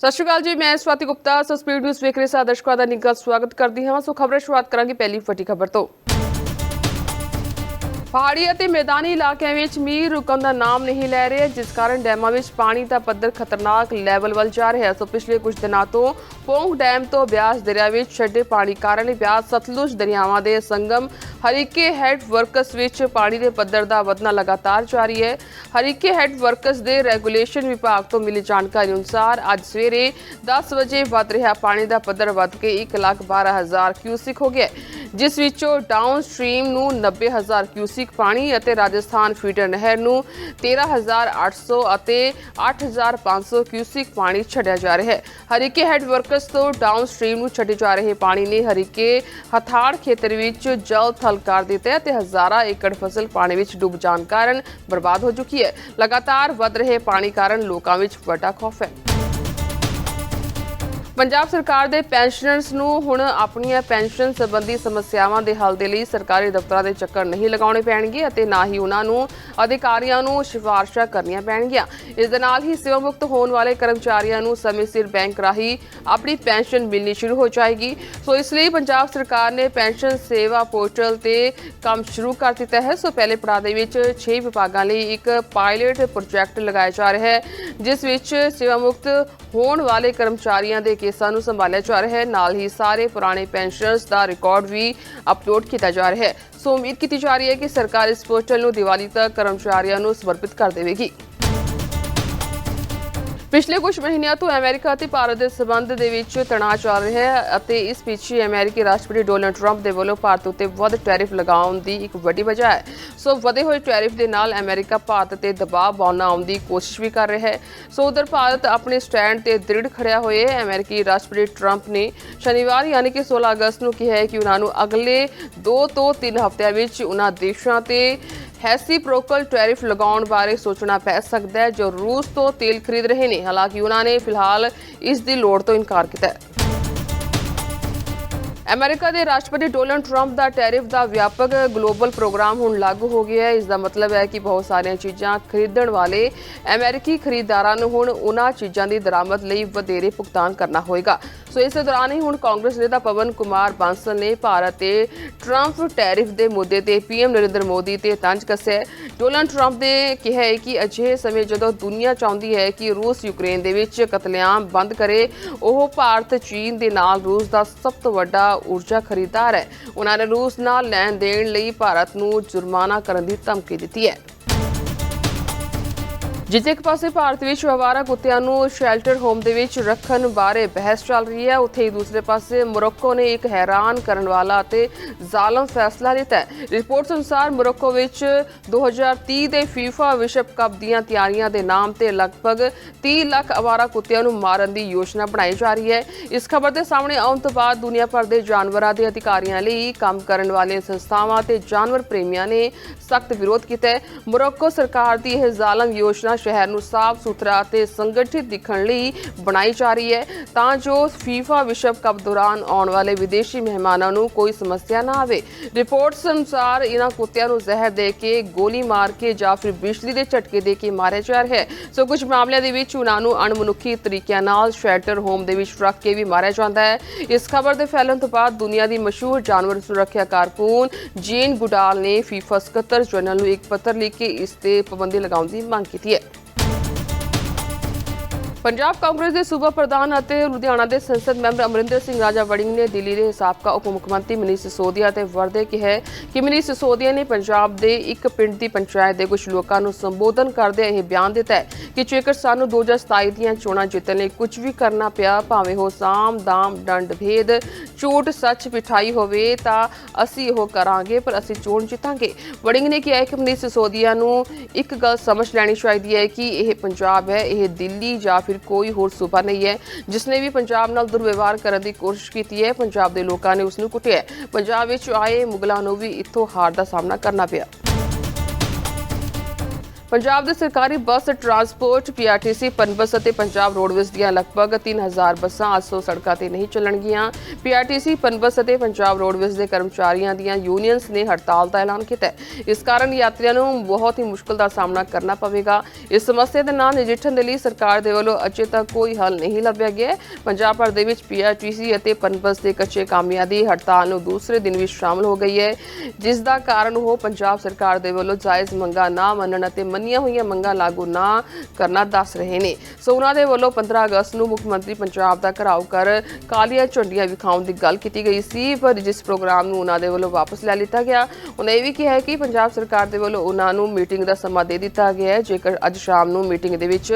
ਸਤਿ ਸ਼੍ਰੀ ਅਕਾਲ ਜੀ, ਮੈਂ ਸਵਾਤੀ ਗੁਪਤਾ ਸੋ ਸਪੀਡ ਨਿਊਜ਼ ਵੇਖ ਰਹੇ ਸਾਰੇ ਦਰਸ਼ਕਾਂ ਦਾ ਨਿੱਘਾ ਸਵਾਗਤ ਕਰਦੀ ਹਾਂ। ਸੋ ਖਬਰਾਂ ਸ਼ੁਰੂਆਤ ਕਰਾਂਗੇ ਪਹਿਲੀ ਵੱਡੀ ਖਬਰ ਤੋਂ। ਪਹਾੜੀ ਅਤੇ ਮੈਦਾਨੀ ਇਲਾਕਿਆਂ ਵਿੱਚ ਮੀਂਹ ਰੁਕਣ ਦਾ ਨਾਮ ਨਹੀਂ ਲੈ ਰਿਹਾ। ਜਿਸ ਕਾਰਨ ਡੈਮਾਂ ਵਿੱਚ ਪਾਣੀ ਦਾ ਪੱਧਰ ਖਤਰਨਾਕ ਲੈਵਲ ਵੱਲ ਜਾ ਰਿਹਾ ਹੈ। ਸੋ ਪਿਛਲੇ ਕੁਝ ਦਿਨਾਂ ਤੋਂ ਪੋਂਗ ਡੈਮ ਤੋਂ ਬਿਆਸ ਦਰਿਆ ਵਿੱਚ ਛੱਡੇ ਪਾਣੀ ਕਾਰਨ ਬਿਆਸ ਸਤਲੁਜ ਦਰਿਆਵਾਂ ਦੇ ਸੰਗਮ ਹਰੀਕੇ ਹੈਡ ਵਰਕਸ ਵਿੱਚ ਪਾਣੀ ਦੇ ਪੱਧਰ ਦਾ ਵਧਣਾ ਲਗਾਤਾਰ ਜਾਰੀ ਹੈ। ਹਰੀਕੇ ਹੈਡ ਵਰਕਸ ਦੇ ਰੈਗੂਲੇਸ਼ਨ ਵਿਭਾਗ ਤੋਂ ਮਿਲੀ ਜਾਣਕਾਰੀ ਅਨੁਸਾਰ ਅੱਜ ਸਵੇਰੇ 10 ਵਜੇ ਵੱਧ ਰਿਹਾ ਪਾਣੀ ਦਾ ਪੱਧਰ ਵੱਧ ਕੇ 112000 ਕਿਊਸਿਕ ਹੋ ਗਿਆ ਜਿਸ ਵਿੱਚੋਂ ਡਾਊਨ ਸਟ੍ਰੀਮ ਨੂੰ 90000 ਕਿਊਸਿਕ ਪਾਣੀ ਅਤੇ ਰਾਜਸਥਾਨ ਫੀਡਰ ਨਹਿਰ ਨੂੰ 13800 ਅਤੇ 8500 ਕਿਊਸਿਕ ਪਾਣੀ ਛੱਡਿਆ ਜਾ ਰਿਹਾ ਹੈ। ਹਰੀਕੇ ਹੈਡ ਵਰਕਸ ਤੋਂ ਡਾਊਨ ਸਟ੍ਰੀਮ ਨੂੰ ਛੱਡੇ ਜਾ ਰਹੇ ਪਾਣੀ ਨੇ ਹਰੀਕੇ ਹਥਾੜ ਖੇਤਰ ਵਿੱਚ ਜਲ ਥਲ ਕਰ ਦਿੱਤਾ ਹੈ ਤੇ ਹਜ਼ਾਰਾਂ ਏਕੜ ਫਸਲ ਪਾਣੀ ਵਿੱਚ ਡੁੱਬ ਜਾਣ ਕਾਰਨ ਬਰਬਾਦ ਹੋ ਚੁੱਕੀ ਹੈ। ਲਗਾਤਾਰ ਵਧ ਰਹੇ ਪਾਣੀ ਕਾਰਨ ਲੋਕਾਂ ਵਿੱਚ ਵੱਡਾ ਖੌਫ ਹੈ। ਪੰਜਾਬ ਸਰਕਾਰ ਦੇ ਪੈਨਸ਼ਨਰਸ ਨੂੰ ਹੁਣ ਆਪਣੀਆਂ ਪੈਨਸ਼ਨ ਸੰਬੰਧੀ ਸਮੱਸਿਆਵਾਂ ਦੇ ਹੱਲ ਦੇ ਲਈ ਸਰਕਾਰੀ ਦਫ਼ਤਰਾਂ ਦੇ ਚੱਕਰ ਨਹੀਂ ਲਗਾਉਣੇ ਪੈਣਗੇ ਅਤੇ ਨਾ ਹੀ ਉਹਨਾਂ ਨੂੰ ਅਧਿਕਾਰੀਆਂ ਨੂੰ ਸਿਫਾਰਸ਼ਾਂ ਕਰਨੀਆਂ ਪੈਣਗੀਆਂ। ਇਸ ਦੇ ਨਾਲ ਹੀ ਸੇਵਾ ਮੁਕਤ ਹੋਣ ਵਾਲੇ ਕਰਮਚਾਰੀਆਂ ਨੂੰ ਸਮੇਂ ਸਿਰ ਬੈਂਕ ਰਾਹੀਂ ਆਪਣੀ ਪੈਨਸ਼ਨ ਮਿਲਣੀ ਸ਼ੁਰੂ ਹੋ ਜਾਏਗੀ। ਸੋ ਇਸ ਲਈ ਪੰਜਾਬ ਸਰਕਾਰ ਨੇ ਪੈਨਸ਼ਨ ਸੇਵਾ ਪੋਰਟਲ ਤੇ ਕੰਮ ਸ਼ੁਰੂ ਕਰ ਦਿੱਤਾ ਹੈ। ਸੋ ਪਹਿਲੇ ਪੜਾਅ ਦੇ ਵਿੱਚ 6 ਵਿਭਾਗਾਂ ਲਈ ਇੱਕ ਪਾਇਲਟ ਪ੍ਰੋਜੈਕਟ ਲਗਾਇਆ ਜਾ ਰਿਹਾ ਹੈ, ਜਿਸ ਵਿੱਚ ਸੇਵਾ ਮੁਕਤ ਹੋਣ ਵਾਲੇ ਕਰਮਚਾਰੀਆਂ ਦੇ ਕੇਸਾਂ ਨੂੰ ਸੰਭਾਲਿਆ ਜਾ ਰਿਹਾ ਹੈ। ਨਾਲ ਹੀ ਸਾਰੇ ਪੁਰਾਣੇ ਪੈਨਸ਼ਨਰਸ ਦਾ ਰਿਕਾਰਡ ਵੀ ਅਪਲੋਡ ਕੀਤਾ ਜਾ ਰਿਹਾ ਹੈ। ਸੋ ਉਮੀਦ ਕੀਤੀ ਜਾ ਰਹੀ ਹੈ ਕਿ ਸਰਕਾਰ ਇਸ ਪੋਰਟਲ ਨੂੰ ਦੀਵਾਲੀ ਤੱਕ ਕਰਮਚਾਰੀਆਂ ਨੂੰ ਸਮਰਪਿਤ ਕਰ ਦੇਵੇਗੀ। ਪਿਛਲੇ ਕੁਝ ਮਹੀਨਿਆਂ ਤੋਂ ਅਮਰੀਕਾ ਅਤੇ ਭਾਰਤ ਦੇ ਸਬੰਧ ਦੇ ਵਿੱਚ ਤਣਾਅ ਚੱਲ ਰਿਹਾ ਹੈ ਅਤੇ ਇਸ ਪਿੱਛੇ ਅਮਰੀਕੀ ਰਾਸ਼ਟਰਪਤੀ ਡੋਨਲਡ ਟਰੰਪ ਦੇ ਵੱਲੋਂ ਭਾਰਤ ਉੱਤੇ ਵੱਧ ਟੈਰਿਫ ਲਗਾਉਣ ਦੀ ਇੱਕ ਵੱਡੀ ਵਜ੍ਹਾ ਹੈ। ਸੋ ਵਧੇ ਹੋਏ ਟੈਰਿਫ ਦੇ ਨਾਲ ਅਮਰੀਕਾ ਭਾਰਤ ਤੇ ਦਬਾਅ ਬਣਾਉਣ ਦੀ ਕੋਸ਼ਿਸ਼ ਵੀ ਕਰ ਰਿਹਾ ਹੈ। ਸੋ ਉਧਰ ਭਾਰਤ ਆਪਣੇ ਸਟੈਂਡ ਤੇ ਦ੍ਰਿੜ ਖੜਿਆ ਹੋਇਆ ਹੈ। ਅਮਰੀਕੀ ਰਾਸ਼ਟਰਪਤੀ ਟਰੰਪ ਨੇ ਸ਼ਨੀਵਾਰ ਯਾਨੀ ਕਿ 16 ਅਗਸਤ ਨੂੰ ਕਿਹਾ ਹੈ ਕਿ ਉਹਨਾਂ ਨੂੰ ਅਗਲੇ 2 ਤੋਂ 3 ਹਫ਼ਤਿਆਂ ਵਿੱਚ ਉਹਨਾਂ ਦੇਸ਼ਾਂ ਤੇ ਹੈਸੀਪ੍ਰੋਕਲ ਟੈਰਿਫ ਲਗਾਉਣ ਬਾਰੇ ਸੋਚਣਾ ਪੈ ਸਕਦਾ ਹੈ, ਜੋ ਰੂਸ ਤੋਂ ਤੇਲ ਖਰੀਦ ਰਹੇ ਨੇ। ਹਾਲਾਂਕਿ ਉਹਨਾਂ ਨੇ ਫਿਲਹਾਲ ਇਸ ਦੀ ਲੋੜ ਤੋਂ ਇਨਕਾਰ ਕੀਤਾ ਹੈ। ਅਮਰੀਕਾ ਦੇ ਰਾਸ਼ਟਰਪਤੀ ਡੋਨਲਡ ਟਰੰਪ ਦਾ ਟੈਰਿਫ ਦਾ ਵਿਆਪਕ ਗਲੋਬਲ ਪ੍ਰੋਗਰਾਮ ਹੁਣ ਲਾਗੂ ਹੋ ਗਿਆ ਹੈ। ਇਸ ਦਾ ਮਤਲਬ ਹੈ ਕਿ ਬਹੁਤ ਸਾਰੀਆਂ ਚੀਜ਼ਾਂ ਖਰੀਦਣ ਵਾਲੇ ਅਮਰੀਕੀ ਖਰੀਦਦਾਰਾਂ ਨੂੰ ਹੁਣ ਉਹਨਾਂ ਚੀਜ਼ਾਂ ਦੀ ਦਰਾਮਦ ਲਈ ਵਧੇਰੇ ਭੁਗਤਾਨ ਕਰਨਾ ਹੋਏਗਾ। ਸੋ ਇਸ ਦੌਰਾਨ ਹੀ ਹੁਣ ਕਾਂਗਰਸ ਨੇਤਾ ਪਵਨ ਕੁਮਾਰ ਬਾਂਸਲ ਨੇ ਭਾਰਤ ਤੇ ਟਰੰਪ ਟੈਰਿਫ ਦੇ ਮੁੱਦੇ ਤੇ ਪੀਐਮ ਨਰਿੰਦਰ ਮੋਦੀ ਤੇ ਤੰਜ ਕੱਸਿਆ ਡੋਨਲਡ ਟਰੰਪ ਨੇ ਕਿਹਾ ਹੈ ਕਿ ਅਜਿਹੇ ਸਮੇਂ ਜਦੋਂ ਦੁਨੀਆ ਚਾਹੁੰਦੀ ਹੈ ਕਿ ਰੂਸ ਯੂਕਰੇਨ ਦੇ ਵਿੱਚ ਕਤਲੇਆਮ ਬੰਦ ਕਰੇ, ਉਹ ਭਾਰਤ, ਚੀਨ ਦੇ ਨਾਲ ਰੂਸ ਦਾ ਸਭ ਤੋਂ ਵੱਡਾ ਊਰਜਾ ਖਰੀਦਦਾਰ ਹੈ। ਉਹਨਾਂ ਨੇ ਰੂਸ ਨਾਲ ਲੈਣ ਦੇਣ ਲਈ ਭਾਰਤ ਨੂੰ ਜੁਰਮਾਨਾ ਕਰਨ ਦੀ ਧਮਕੀ ਦਿੱਤੀ ਹੈ। ਜਿੱਥੇ ਇੱਕ ਪਾਸੇ ਭਾਰਤ ਵਿੱਚ ਅਵਾਰਾ ਕੁੱਤਿਆਂ ਨੂੰ ਸ਼ੈਲਟਰ ਹੋਮ ਦੇ ਵਿੱਚ ਰੱਖਣ ਬਾਰੇ ਬਹਿਸ ਚੱਲ ਰਹੀ ਹੈ, ਉੱਥੇ ਹੀ ਦੂਸਰੇ ਪਾਸੇ ਮੋਰੋਕੋ ਨੇ ਇੱਕ ਹੈਰਾਨ ਕਰਨ ਵਾਲਾ ਅਤੇ ਜ਼ਾਲਮ ਫੈਸਲਾ ਲਿੱਤਾ ਹੈ। ਰਿਪੋਰਟਸ ਅਨੁਸਾਰ ਮੋਰੋਕੋ ਵਿੱਚ 2030 ਦੇ ਫੀਫਾ ਵਿਸ਼ਵ ਕੱਪ ਦੀਆਂ ਤਿਆਰੀਆਂ ਦੇ ਨਾਮ ਤੇ ਲਗਭਗ 30 ਲੱਖ ਅਵਾਰਾ ਕੁੱਤਿਆਂ ਨੂੰ ਮਾਰਨ ਦੀ ਯੋਜਨਾ ਬਣਾਈ ਜਾ ਰਹੀ ਹੈ। ਇਸ ਖਬਰ ਦੇ ਸਾਹਮਣੇ ਆਉਣ ਤੋਂ ਬਾਅਦ ਦੁਨੀਆ ਭਰ ਦੇ ਜਾਨਵਰਾਂ ਦੇ ਅਧਿਕਾਰੀਆਂ ਲਈ ਕੰਮ ਕਰਨ ਵਾਲੀਆਂ ਸੰਸਥਾਵਾਂ ਤੇ ਜਾਨਵਰ ਪ੍ਰੇਮੀਆਂ ਨੇ ਸਖਤ ਵਿਰੋਧ ਕੀਤਾ ਹੈ। ਮੋਰੋਕੋ ਸਰਕਾਰ ਦੀ ਇਹ ਜ਼ਾਲਮ ਯੋਜਨਾ ਸ਼ਹਿਰ ਨੂੰ ਸਾਫ਼ ਸੁਥਰਾ ਅਤੇ ਸੰਗਠਿਤ ਦਿਖਣ ਲਈ ਬਣਾਈ ਜਾ ਰਹੀ ਹੈ। ਤਾਂ ਜੋ ਫੀਫਾ ਵਿਸ਼ਵ ਕੱਪ ਦੌਰਾਨ ਆਉਣ ਵਾਲੇ ਵਿਦੇਸ਼ੀ ਮਹਿਮਾਨਾਂ ਨੂੰ ਕੋਈ ਸਮੱਸਿਆ ਨਾ ਆਵੇ। ਰਿਪੋਰਟਸ ਅਨੁਸਾਰ ਇਹਨਾਂ ਕੁੱਤਿਆਂ ਨੂੰ ਜ਼ਹਿਰ ਦੇ ਕੇ ਗੋਲੀ ਮਾਰ ਕੇ ਜਾਂ ਫਿਰ ਬਿਜਲੀ ਦੇ ਝਟਕੇ ਦੇ ਕੇ ਮਾਰਿਆ ਜਾ ਰਿਹਾ ਹੈ। ਸੋ ਕੁਝ ਮਾਮਲਿਆਂ ਦੇ ਵਿੱਚ ਉਹਨਾਂ ਨੂੰ ਅਣਮਨੁੱਖੀ ਤਰੀਕਿਆਂ ਨਾਲ ਸ਼ੈਲਟਰ ਹੋਮ ਦੇ ਵਿੱਚ ਰੱਖ ਕੇ ਵੀ ਮਾਰਿਆ ਜਾਂਦਾ ਹੈ। ਇਸ ਖਬਰ ਦੇ ਫੈਲਣ ਤੋਂ ਬਾਅਦ ਦੁਨੀਆ ਦੀ ਮਸ਼ਹੂਰ ਜਾਨਵਰ ਸੁਰੱਖਿਆ ਕਾਰਕੁਨ ਜੀਨ ਗੁਡਾਲ ਨੇ ਫੀਫਾ ਸਕੱਤਰ ਜਨਰਲ ਨੂੰ ਇੱਕ ਪੱਤਰ ਲਿਖ ਕੇ ਇਸ ਤੇ ਪਾਬੰਦੀ ਲਗਾਉਣ ਦੀ ਮੰਗ ਕੀਤੀ ਹੈ। ਪੰਜਾਬ ਕਾਂਗਰਸ ਦੇ ਸੂਬਾ ਪ੍ਰਧਾਨ ਅਤੇ ਲੁਧਿਆਣਾ ਦੇ ਸੰਸਦ ਮੈਂਬਰ ਅਮਰਿੰਦਰ ਸਿੰਘ ਰਾਜਾ ਵੜਿੰਗ ਨੇ ਦਿੱਲੀ ਦੇ ਸਾਬਕਾ ਉਪ ਮੁੱਖ ਮੰਤਰੀ ਮਨੀਸ਼ ਸਿਸੋਦੀਆ ਤੇ ਵਰਦੇ ਕਿਹਾ ਕਿ ਮਨੀਸ਼ ਸਿਸੋਦੀਆ ਨੇ ਪੰਜਾਬ ਦੇ ਇੱਕ ਪਿੰਡ ਦੀ ਪੰਚਾਇਤ ਦੇ ਕੁਝ ਲੋਕਾਂ ਨੂੰ ਸੰਬੋਧਨ ਕਰਦੇ ਇਹ ਬਿਆਨ ਦਿੱਤਾ ਕਿ ਜੇਕਰ ਸਾਨੂੰ 2027 ਦੀਆਂ ਚੋਣਾਂ ਜਿੱਤਣ ਲਈ ਕੁਝ ਵੀ ਕਰਨਾ ਪਿਆ, ਭਾਵੇਂ ਉਹ ਸਾਮ, ਦਾਮ, ਡੰਡ, ਭੇਦ, ਝੂਠ, ਸੱਚ ਪਿਠਾਈ ਹੋਵੇ ਤਾਂ ਅਸੀਂ ਉਹ ਕਰਾਂਗੇ, ਪਰ ਅਸੀਂ ਚੋਣ ਜਿੱਤਾਂਗੇ। ਵੜਿੰਗ ਨੇ ਕਿਹਾ ਕਿ ਮਨੀਸ਼ ਸਿਸੋਦੀਆ ਨੂੰ ਇੱਕ ਗੱਲ ਸਮਝ ਲੈਣੀ ਚਾਹੀਦੀ ਹੈ ਕਿ ਇਹ ਪੰਜਾਬ ਹੈ, ਇਹ ਦਿੱਲੀ ਜਾਂ ਫਿਰ ਕੋਈ ਹੋਰ ਸੂਬਾ ਨਹੀਂ ਹੈ, ਜਿਸ ਨੇ ਵੀ ਪੰਜਾਬ ਨਾਲ ਦੁਰਵਿਵਹਾਰ ਕਰਨ ਦੀ ਕੋਸ਼ਿਸ਼ ਕੀਤੀ ਹੈ। ਪੰਜਾਬ ਦੇ ਲੋਕਾਂ ਨੇ ਉਸ ਨੂੰ ਕੁੱਟਿਆ ਪੰਜਾਬ ਵਿੱਚ ਆਏ ਮੁਗਲਾਂ ਨੂੰ ਵੀ ਇੱਥੋਂ ਹਾਰ ਦਾ ਸਾਹਮਣਾ ਕਰਨਾ ਪਿਆ। ਪੰਜਾਬ ਦੇ ਸਰਕਾਰੀ ਬੱਸ ਟਰਾਂਸਪੋਰਟ ਪੀਆਰਟੀਸੀ, ਪਨਬਸ ਅਤੇ ਪੰਜਾਬ ਰੋਡਵੇਜ਼ ਦੀਆਂ ਲਗਭਗ 3000 ਬੱਸਾਂ ਅੱਜ ਤੋਂ ਸੜਕਾਂ ਤੇ ਨਹੀਂ ਚੱਲਣਗੀਆਂ। ਪੀਆਰਟੀਸੀ, ਪਨਬਸ ਅਤੇ ਪੰਜਾਬ ਰੋਡਵੇਜ਼ ਦੇ ਕਰਮਚਾਰੀਆਂ ਦੀਆਂ ਯੂਨੀਅਨਸ ਨੇ ਹੜਤਾਲ ਦਾ ਐਲਾਨ ਕੀਤਾ ਹੈ। ਇਸ ਕਾਰਨ ਯਾਤਰੀਆਂ ਨੂੰ ਬਹੁਤ ਹੀ ਮੁਸ਼ਕਲ ਦਾ ਸਾਹਮਣਾ ਕਰਨਾ ਪਵੇਗਾ। ਇਸ ਸਮੱਸਿਆ ਦੇ ਨਾਲ ਨਜਿੱਠਣ ਦੇ ਲਈ ਸਰਕਾਰ ਦੇ ਵੱਲੋਂ ਅਜੇ ਤੱਕ ਕੋਈ ਹੱਲ ਨਹੀਂ ਲੱਭਿਆ ਗਿਆ ਪੰਜਾਬ ਭਰ ਦੇ ਵਿੱਚ ਪੀਆਰਟੀਸੀ ਅਤੇ ਪਨਬਸ ਦੇ ਕੱਚੇ ਕਾਮਿਆਂ ਦੀ ਹੜਤਾਲ ਨੂੰ ਦੂਸਰੇ ਦਿਨ ਵੀ ਸ਼ਾਮਲ ਹੋ ਗਈ ਹੈ। ਜਿਸ ਦਾ ਕਾਰਨ ਉਹ ਪੰਜਾਬ ਸਰਕਾਰ ਦੇ ਵੱਲੋਂ ਜਾਇਜ਼ ਮੰਗਾਂ ਨਾ ਮੰਨਣ ਅਤੇ ਮੰਨੀਆਂ ਹੋਈਆਂ ਮੰਗਾਂ ਲਾਗੂ ਨਾ ਕਰਨਾ ਦੱਸ ਰਹੇ ਨੇ। ਸੋ ਉਹਨਾਂ ਦੇ ਵੱਲੋਂ 15 ਅਗਸਤ ਨੂੰ ਮੁੱਖ ਮੰਤਰੀ ਪੰਜਾਬ ਦਾ ਘਰਾਓ ਕਰ ਕਾਲੀਆਂ ਝੰਡੀਆਂ ਵਿਖਾਉਣ ਦੀ ਗੱਲ ਕੀਤੀ ਗਈ ਸੀ, ਪਰ ਜਿਸ ਪ੍ਰੋਗਰਾਮ ਨੂੰ ਉਹਨਾਂ ਦੇ ਵੱਲੋਂ ਵਾਪਸ ਲੈ ਲਿੱਤਾ ਗਿਆ, ਉਹਨਾਂ ਇਹ ਵੀ ਕਿਹਾ ਹੈ ਕਿ ਪੰਜਾਬ ਸਰਕਾਰ ਦੇ ਵੱਲੋਂ ਉਹਨਾਂ ਨੂੰ ਮੀਟਿੰਗ ਦਾ ਸਮਾਂ ਦੇ ਦਿੱਤਾ ਗਿਆ ਹੈ। ਜੇਕਰ ਅੱਜ ਸ਼ਾਮ ਨੂੰ ਮੀਟਿੰਗ ਦੇ ਵਿੱਚ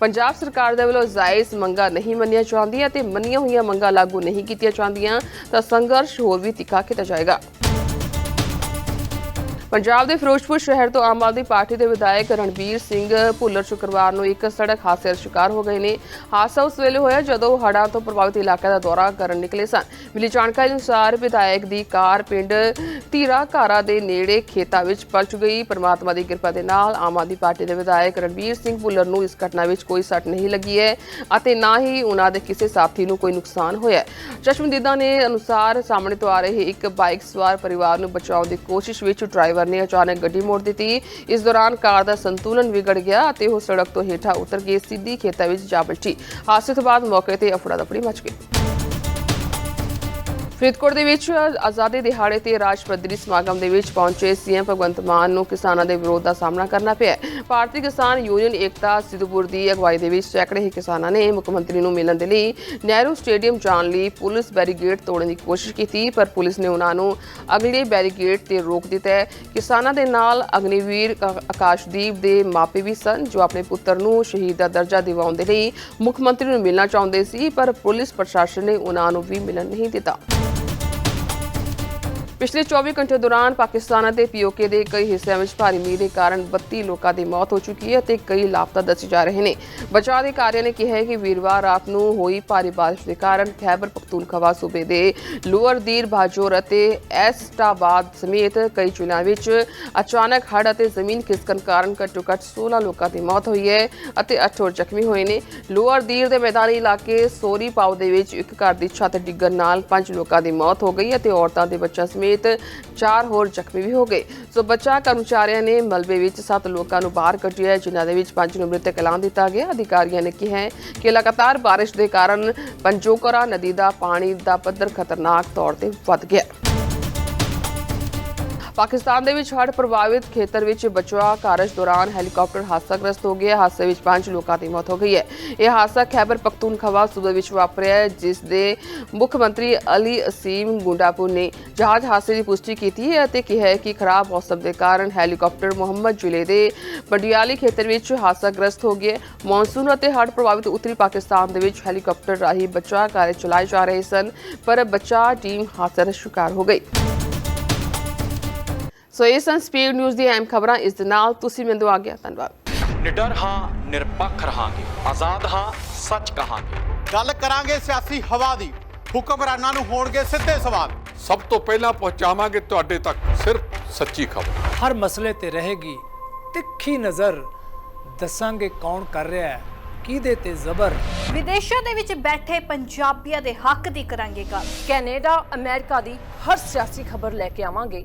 ਪੰਜਾਬ ਸਰਕਾਰ ਦੇ ਵੱਲੋਂ ਜਾਇਜ਼ ਮੰਗਾਂ ਨਹੀਂ ਮੰਨੀਆਂ ਜਾਂਦੀਆਂ ਤੇ ਮੰਨੀਆਂ ਹੋਈਆਂ ਮੰਗਾਂ ਲਾਗੂ ਨਹੀਂ ਕੀਤੀਆਂ ਜਾਂਦੀਆਂ, ਤਾਂ ਸੰਘਰਸ਼ ਹੋਰ ਵੀ ਤਿੱਖਾ ਕੀਤਾ ਜਾਏਗਾ। ਪੰਜਾਬ ਦੇ ਫਿਰੋਜ਼ਪੁਰ ਸ਼ਹਿਰ ਤੋਂ ਆਮ ਆਦਮੀ ਪਾਰਟੀ ਦੇ ਵਿਧਾਇਕ ਰਣਬੀਰ ਸਿੰਘ ਭੁੱਲਰ ਸ਼ੁੱਕਰਵਾਰ ਨੂੰ ਇੱਕ ਸੜਕ ਹਾਦਸੇ ਦਾ ਸ਼ਿਕਾਰ ਹੋ ਗਏ ਨੇ। ਹਾਦਸਾ ਉਸ ਵੇਲੇ ਹੋਇਆ ਜਦੋਂ ਉਹ ਹੜ੍ਹਾਂ ਤੋਂ ਪ੍ਰਭਾਵਿਤ ਇਲਾਕੇ ਦਾ ਦੌਰਾ ਕਰਨ ਨਿਕਲੇ ਸਨ। ਮਿਲੀ ਜਾਣਕਾਰੀ ਅਨੁਸਾਰ ਵਿਧਾਇਕ ਦੀ ਕਾਰ ਪਿੰਡ ਧੀਰਾ ਘਾਰਾ ਦੇ ਨੇੜੇ ਖੇਤਾਂ ਵਿੱਚ ਪਲਟ ਗਈ। ਪਰਮਾਤਮਾ ਦੀ ਕਿਰਪਾ ਦੇ ਨਾਲ ਆਮ ਆਦਮੀ ਪਾਰਟੀ ਦੇ ਵਿਧਾਇਕ ਰਣਬੀਰ ਸਿੰਘ ਭੁੱਲਰ ਨੂੰ ਇਸ ਘਟਨਾ ਵਿੱਚ ਕੋਈ ਸੱਟ ਨਹੀਂ ਲੱਗੀ ਹੈ ਅਤੇ ਨਾ ਹੀ ਉਹਨਾਂ ਦੇ ਕਿਸੇ ਸਾਥੀ ਨੂੰ ਕੋਈ ਨੁਕਸਾਨ ਹੋਇਆ ਚਸ਼ਮਦੀਦਾਂ ਚਸ਼ਮਦੀਦਾ ਨੇ ਅਨੁਸਾਰ ਸਾਹਮਣੇ ਤੋਂ ਆ ਰਹੇ ਇੱਕ ਬਾਈਕ ਸਵਾਰ ਪਰਿਵਾਰ ਨੂੰ ਬਚਾਉਣ ਦੀ ਕੋਸ਼ਿਸ਼ ਵਿੱਚ ਡਰਾਈਵਰ ਨੇ ਅਚਾਨਕ ਗੱਡੀ ਮੋੜ ਦਿੱਤੀ। ਇਸ ਦੌਰਾਨ ਕਾਰ ਦਾ ਸੰਤੁਲਨ ਵਿਗੜ ਗਿਆ ਅਤੇ ਉਹ ਸੜਕ ਤੋਂ ਹੇਠਾਂ ਉਤਰ ਕੇ ਸਿੱਧੀ ਖੇਤਾਂ ਵਿੱਚ ਜਾ ਬੈਠੀ ਹਾਦਸੇ ਤੋਂ ਬਾਅਦ ਮੌਕੇ ਤੇ ਅਫੜਾ ਦਫੜੀ ਮਚ ਗਈ। ਫਰੀਦਕੋਟ ਦੇ ਵਿੱਚ ਆਜ਼ਾਦੀ ਦਿਹਾੜੇ ਤੇ ਰਾਜ ਪੱਧਰੀ ਸਮਾਗਮ ਦੇ ਵਿੱਚ ਪਹੁੰਚੇ ਸੀਐਮ ਭਗਵੰਤ ਮਾਨ ਨੂੰ ਕਿਸਾਨਾਂ ਦੇ ਵਿਰੋਧ ਦਾ ਸਾਹਮਣਾ ਕਰਨਾ ਪਿਆ ਭਾਰਤੀ ਕਿਸਾਨ ਯੂਨੀਅਨ ਏਕਤਾ ਸਿੱਧੂਪੁਰ ਦੀ ਅਗਵਾਈ ਦੇ ਵਿੱਚ ਸੈਂਕੜੇ ਹੀ ਕਿਸਾਨਾਂ ਨੇ ਮੁੱਖ ਮੰਤਰੀ ਨੂੰ ਮਿਲਣ ਦੇ ਲਈ ਨਹਿਰੂ ਸਟੇਡੀਅਮ ਜਾਣ ਲਈ ਪੁਲਿਸ ਬੈਰੀਗੇਡ ਤੋੜਨ ਦੀ ਕੋਸ਼ਿਸ਼ ਕੀਤੀ, ਪਰ ਪੁਲਿਸ ਨੇ ਉਹਨਾਂ ਨੂੰ ਅਗਲੇ ਬੈਰੀਗੇਡ ਤੇ ਰੋਕ ਦਿੱਤਾ ਕਿਸਾਨਾਂ ਦੇ ਨਾਲ ਅਗਨੀਵੀਰ ਆਕਾਸ਼ਦੀਪ ਦੇ ਮਾਪੇ ਵੀ ਸਨ, ਜੋ ਆਪਣੇ ਪੁੱਤਰ ਨੂੰ ਸ਼ਹੀਦ ਦਾ ਦਰਜਾ ਦਿਵਾਉਣ ਦੇ ਲਈ ਮੁੱਖ ਮੰਤਰੀ ਨੂੰ ਮਿਲਣਾ ਚਾਹੁੰਦੇ ਸੀ, ਪਰ ਪੁਲਿਸ ਪ੍ਰਸ਼ਾਸਨ ਨੇ ਉਹਨਾਂ ਨੂੰ ਵੀ ਮਿਲਣ ਨਹੀਂ ਦਿੱਤਾ। ਪਿਛਲੇ 24 ਘੰਟੇ ਦੌਰਾਨ ਪਾਕਿਸਤਾਨ ਅਤੇ ਪੀਓਕੇ ਦੇ ਕਈ ਹਿੱਸਿਆਂ ਵਿੱਚ ਭਾਰੀ ਮੀਂਹ ਦੇ ਕਾਰਨ 32 ਲੋਕਾਂ ਦੀ ਮੌਤ ਹੋ ਚੁੱਕੀ ਹੈ ਅਤੇ ਕਈ ਲਾਪਤਾ ਦੱਸੇ ਜਾ ਰਹੇ ਨੇ। ਬਚਾਅ ਅਧਿਕਾਰੀਆਂ ਨੇ ਕਿਹਾ ਹੈ ਕਿ ਵੀਰਵਾਰ ਰਾਤ ਨੂੰ ਹੋਈ ਭਾਰੀ ਬਾਰਿਸ਼ ਦੇ ਕਾਰਨ ਖੈਬਰ ਪਖਤੂਨਖਵਾ ਸੂਬੇ ਦੇ ਲੋਅਰ ਦੀਰ, ਬਾਜੋਰ ਅਤੇ ਐਸਟਾਬਾਦ ਸਮੇਤ ਕਈ ਜ਼ਿਲ੍ਹਿਆਂ ਵਿੱਚ ਅਚਾਨਕ ਹੜ੍ਹ ਅਤੇ ਜ਼ਮੀਨ ਖਿਸਕਣ ਕਾਰਨ ਘੱਟੋ-ਘੱਟ 16 ਲੋਕਾਂ ਦੀ ਮੌਤ ਹੋਈ ਹੈ ਅਤੇ 8 ਹੋਰ ਜ਼ਖਮੀ ਹੋਏ ਨੇ। ਲੋਅਰ ਦੀਰ ਦੇ ਮੈਦਾਨੀ ਇਲਾਕੇ ਸੋਰੀ ਪਾਉ ਦੇ ਵਿੱਚ ਇੱਕ ਘਰ ਦੀ ਛੱਤ ਡਿੱਗਣ ਨਾਲ 5 ਲੋਕਾਂ ਦੀ ਮੌਤ ਹੋ ਗਈ ਅਤੇ ਔਰਤਾਂ ਦੇ ਬੱਚਿਆਂ ਸਮੇਤ ਸਮੇਤ ਚਾਰ ਹੋਰ ਜ਼ਖਮੀ ਵੀ ਹੋ ਗਏ। ਸੋ ਬਚਾਅ ਕਰਮਚਾਰੀਆਂ ਨੇ ਮਲਬੇ ਵਿੱਚ 7 ਲੋਕਾਂ ਨੂੰ ਬਾਹਰ ਕੱਢਿਆ ਹੈ, ਜਿਨ੍ਹਾਂ ਦੇ ਵਿੱਚ 5 ਨੂੰ ਮ੍ਰਿਤਕ ਐਲਾਨ ਦਿੱਤਾ ਗਿਆ। ਅਧਿਕਾਰੀਆਂ ਨੇ ਕਿਹਾ ਹੈ ਕਿ ਲਗਾਤਾਰ ਬਾਰਿਸ਼ ਦੇ ਕਾਰਨ ਪੰਜੋਕਰਾ ਨਦੀ ਦਾ ਪਾਣੀ ਦਾ ਪੱਧਰ ਖਤਰਨਾਕ ਤੌਰ ਤੇ ਵੱਧ ਗਿਆ। ਪਾਕਿਸਤਾਨ ਦੇ ਵਿੱਚ ਹੜ੍ਹ ਪ੍ਰਭਾਵਿਤ ਖੇਤਰ ਵਿੱਚ ਬਚਾਅ ਕਾਰਜ ਦੌਰਾਨ ਹੈਲੀਕਾਪਟਰ ਹਾਦਸਾਗ੍ਰਸਤ ਹੋ ਗਿਆ। ਹਾਦਸੇ ਵਿੱਚ ਪੰਜ ਲੋਕਾਂ ਦੀ ਮੌਤ ਹੋ ਗਈ ਹੈ। ਇਹ ਹਾਦਸਾ ਖੈਬਰ ਪਖਤੂਨਖਵਾ ਸੂਬੇ ਵਿੱਚ ਵਾਪਰਿਆ ਹੈ, ਜਿਸ ਦੇ ਮੁੱਖ ਮੰਤਰੀ ਅਲੀ ਅਸੀਮ ਗੁੰਡਾਪੁਰ ਨੇ ਜਹਾਜ਼ ਹਾਦਸੇ ਦੀ ਪੁਸ਼ਟੀ ਕੀਤੀ ਹੈ ਅਤੇ ਕਿਹਾ ਕਿ ਖਰਾਬ ਮੌਸਮ ਦੇ ਕਾਰਨ ਹੈਲੀਕਾਪਟਰ ਮੁਹੰਮਦ ਜ਼ਿਲ੍ਹੇ ਦੇ ਬੰਡਿਆਲੀ ਖੇਤਰ ਵਿੱਚ ਹਾਦਸਾਗ੍ਰਸਤ ਹੋ ਗਿਆ ਮੌਨਸੂਨ ਅਤੇ ਹੜ੍ਹ ਪ੍ਰਭਾਵਿਤ ਉੱਤਰੀ ਪਾਕਿਸਤਾਨ ਦੇ ਵਿੱਚ ਹੈਲੀਕਾਪਟਰ ਰਾਹੀਂ ਬਚਾਅ ਕਾਰਜ ਚਲਾਏ ਜਾ ਰਹੇ ਸਨ, ਪਰ ਬਚਾਅ ਟੀਮ ਹਾਦਸੇ ਦਾ ਸ਼ਿਕਾਰ ਹੋ ਗਈ। ਸੋ ਇਹ ਸਨ ਸਪੀਡ ਨਿਊਜ਼ ਦੀ ਅਹਿਮ ਖਬਰਾਂ। ਇਸ ਦੇ ਨਾਲ ਤੁਸੀਂ ਮੈਨੂੰ ਆ ਗਿਆ ਧੰਨਵਾਦ। ਨਿਡਰ ਹਾਂ ਨਿਰਪੱਖ ਰਹਾਂਗੇ। ਆਜ਼ਾਦ ਹਾਂ ਸੱਚ ਕਹਾਂਗੇ। ਗੱਲ ਕਰਾਂਗੇ ਸਿਆਸੀ ਹਵਾ ਦੀ। ਹੁਕਮਰਾਨਾਂ ਨੂੰ ਹੋਣਗੇ ਸਿੱਧੇ ਸਵਾਲ। ਸਭ ਤੋਂ ਪਹਿਲਾਂ ਪਹੁੰਚਾਵਾਂਗੇ ਤੁਹਾਡੇ ਤੱਕ ਸਿਰਫ ਸੱਚੀ ਖਬਰ। ਹਰ ਮਸਲੇ ਤੇ ਰਹੇਗੀ ਤਿੱਖੀ ਨਜ਼ਰ। ਦੱਸਾਂਗੇ ਕੌਣ ਕਰ ਰਿਹਾ ਹੈ ਕਿਹਦੇ ਤੇ ਜ਼ਬਰ। ਵਿਦੇਸ਼ਾਂ ਦੇ ਵਿੱਚ ਬੈਠੇ ਪੰਜਾਬੀਆਂ ਦੇ ਹੱਕ ਦੀ ਕਰਾਂਗੇ ਗੱਲ। ਕੈਨੇਡਾ ਅਮਰੀਕਾ ਦੀ ਹਰ ਸਿਆਸੀ ਖਬਰ ਲੈ ਕੇ ਆਵਾਂਗੇ।